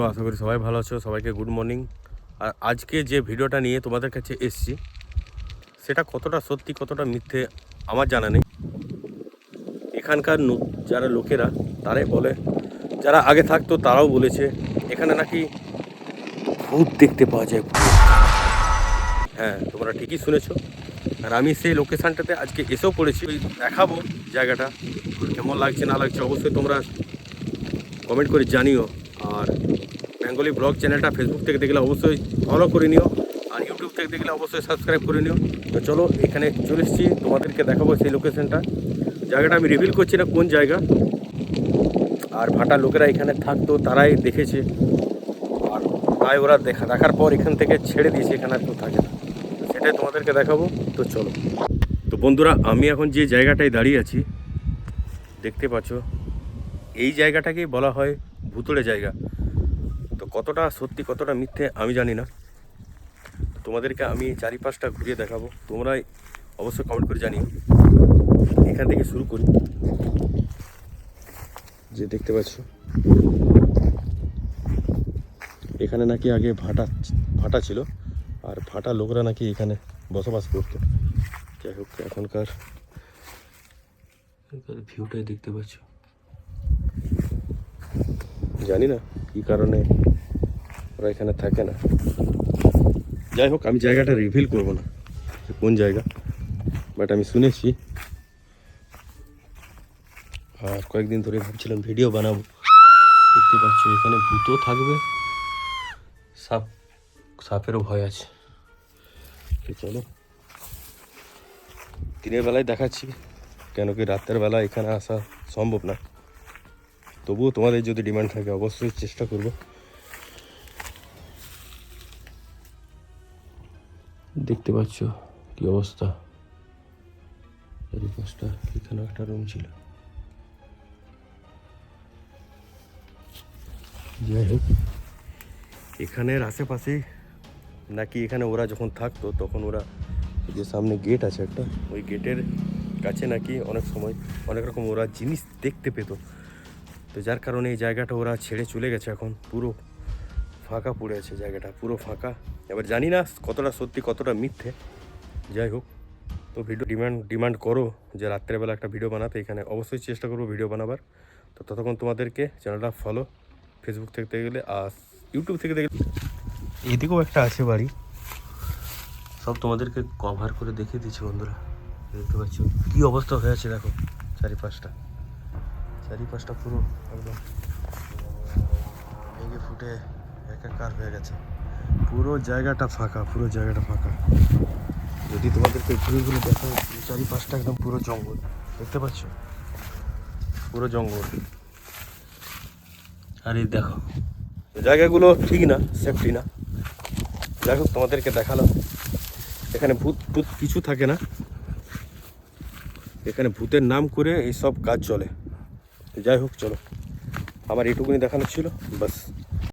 তো আশা করি সবাই ভালো আছো, সবাইকে গুড মর্নিং আর আজকে যে ভিডিওটা নিয়ে তোমাদের কাছে এসছি, সেটা কতটা সত্যি, কতটা মিথ্যে, আমার জানা নেই। এখানকার যারা লোকেরা, তারাই বলে। যারা আগে থাকতো, তারাও বলেছে, এখানে নাকি ভূত দেখতে পাওয়া যায়। হ্যাঁ তোমরা ঠিকই শুনেছো। আর আমি সেই লোকেশানটাতে আজকে এসেও পড়েছি। ওই দেখাবো জায়গাটা। কেমন লাগছে, না লাগছে, অবশ্যই তোমরা কমেন্ট করে জানিও। আর বেঙ্গলি ব্লগ চ্যানেলটা ফেসবুক থেকে দেখলে অবশ্যই ফলো করে নিও আর ইউটিউব থেকে দেখলে অবশ্যই সাবস্ক্রাইব করে নিও। তো চলো এখানে চলে এসেছি, তোমাদেরকে দেখাবো সেই লোকেশনটা জায়গাটা আমি রিভিল করছি না কোন জায়গা। আর ভাটা লোকেরা এখানে থাকতো, তারাই দেখেছে। আর তাই ওরা দেখা, দেখার পর এখান থেকে ছেড়ে দিয়েছে, এখানে আর কেউ থাকে না। সেটাই তোমাদেরকে দেখাবো, তো চলো। তো বন্ধুরা, আমি এখন যে জায়গাটায় দাঁড়িয়ে আছি, দেখতে পাচ্ছ, এই জায়গাটাকেই বলা হয় ভুতুড়ে জায়গা। তো কতটা সত্যি কতটা মিথ্যে আমি জানি না। তোমাদেরকে আমি চারিপাশটা ঘুরিয়ে দেখাবো। তোমরাই অবশ্যই কমেন্ট করে জানিও। এখান থেকে শুরু করি। যে দেখতে পাচ্ছ এখানে নাকি আগে ভাটা ভাটা ছিল আর ভাটা লোকরা নাকি এখানে বসবাস করতো। যাই হোক এখনকার ভিউটাই দেখতে পাচ্ছ। জানি না কী কারণে ওরা এখানে থাকে না। যাই হোক আমি জায়গাটা রিভিল করব না কোন জায়গা বাট আমি শুনেছি। আর কয়েকদিন ধরে ভাবছিলাম ভিডিও বানাবো। দেখতে পাচ্ছ, এখানে ভূতও থাকবে। সাপ, সাপেরও ভয় আছে। চলো। দিনের বেলায় দেখাচ্ছি, কেন কি রাতের বেলা এখানে আসা সম্ভব না। তবুও তোমাদের যদি ডিমান্ড থাকে, অবশ্যই চেষ্টা করব। দেখতে পাচ্ছ কি অবস্থা? চারিপাশটা এখানে একটা রুম ছিল। যাই হোক। এখানের আশেপাশে নাকি এখানে ওরা যখন থাকতো, তখন ওরা যে সামনে গেট আছে একটা, ওই গেটের কাছে নাকি অনেক সময় অনেক রকম ওরা জিনিস দেখতে পেতো। তো যার কারণে এই জায়গাটা ওরা ছেড়ে চলে গেছে এখন, পুরো ফাঁকা পড়ে আছে জায়গাটা, পুরো ফাঁকা। এবার জানি না কতটা সত্যি, কতটা মিথ্যে। যাই হোক, তো ভিডিও ডিমান্ড ডিমান্ড করো যে রাত্রেবেলা একটা ভিডিও বানাতে। এখানে অবশ্যই চেষ্টা করব ভিডিও বানাবার। তো ততক্ষণ তোমাদেরকে চ্যানেলটা ফলো ফেসবুক থেকে গেলে আর ইউটিউব থেকে দেখলে। এদিকেও একটা আছে বাড়ি। সব তোমাদেরকে কভার করে দেখিয়ে দিচ্ছি বন্ধুরা। দেখতে পাচ্ছ? কী অবস্থা হয়ে আছে দেখো, চারিপাশটা। চারিপাশটা পুরো একদম ভেঙে ফুটে একাকার হয়ে গেছে। পুরো জায়গাটা ফাঁকা, পুরো জায়গাটা ফাঁকা। যদি তোমাদেরকে ঘুরে ঘুরে দেখো চারিপাশটা একদম পুরো জঙ্গল। দেখতে পাচ্ছ? পুরো জঙ্গল। আর এই দেখো, জায়গাগুলো ঠিক না সেফটি না। যাই হোক, তোমাদেরকে দেখালাম। এখানে ভূত ভূত কিছু থাকে না। এখানে ভূতের নাম করে এই সব কাজ চলে। যাই হোক, চলো। আমার এটুকুনি দেখানো ছিল, বাস।